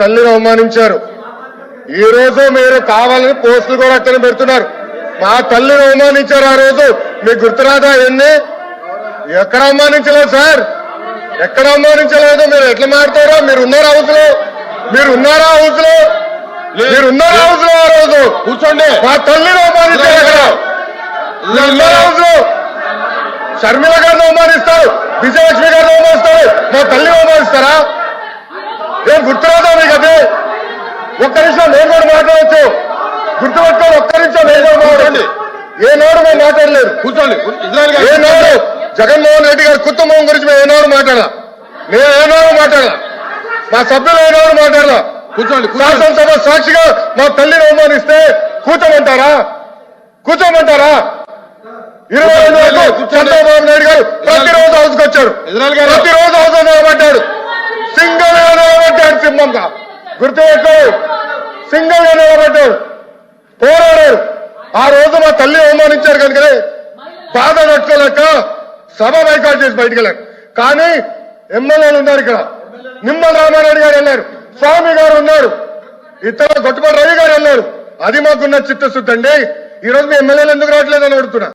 తల్లిని అవమానించారు. ఈ రోజు మీరు కావాలని పోస్టులు కూడా అక్కడ పెడుతున్నారు. మా తల్లిని అవమానించారు ఆ రోజు. మీకు గుర్తురాదా ఎన్ని ఎక్కడ అవమానించలేదు సార్. ఎక్కడ అవమానించలేదు? మీరు ఎట్లా మాడతారో మీరు ఉన్నారా హౌస్లో మీరు ఉన్నారా హౌస్లో మీరు ఉన్నారా హౌస్లో ఆ రోజు? కూర్చోండి. మా తల్లిని అవమానించారు అక్కడ. మీరు ఉన్నారా హౌస్లో షర్మిల గారిని అవమానిస్తారు. విజయలక్ష్మి గారిని అవమానిస్తారు. మా తల్లిని అవమానిస్తారా ఏం గుర్తురాదా మీకు అది ఒక్క నిమిషం నేను కూడా మాట్లాడవచ్చు గుర్తుపెట్టుకోండి ఒక్క నిమిషం నేను కూడా మాట్లాడండి ఏ నాడు మేము మాట్లాడలేదు. కూర్చోండి. ఏనాడు జగన్మోహన్ రెడ్డి గారి కుటుంబం గురించి మేము ఏనాడు మాట్లాడాల? నేను ఏనాడు మాట్లాడాల? మా సభ్యులు ఏనాడు మాట్లాడాల? కూర్చోండి కూర్చోండి. శాసనసభ సాక్షిగా మా తల్లిని అవమానిస్తే కూర్చోమంటారా? కూర్చోమంటారా? ఇరవై ఐదు వరకు. చంద్రబాబు నాయుడు గారు ప్రతిరోజు హౌస్కి గారు ప్రతిరోజు హౌస్ నిలబడ్డాడు. సింగల్ నిలబడ్డాడు సింహంగా. గుర్తుపెట్టు. సింగల్గా నిలబడ్డాడు పోరాడాడు ఆ రోజు మా తల్లి అవమానించారు కనుకనే బాధ నచ్చలేక సభ బైకాట్ చేసి బయటికి వెళ్ళారు. కానీ ఎమ్మెల్యేలు ఉన్నారు ఇక్కడ. నిమ్మల రామారెడ్డి గారు వెళ్ళారు. స్వామి గారు ఉన్నారు. ఇతర గొట్టపల్లి రవి గారు వెళ్ళారు. అది మాకున్న చిత్తశుద్ధి అండి. ఈ రోజు మీ ఎమ్మెల్యేలు ఎందుకు రావట్లేదని అడుగుతున్నా.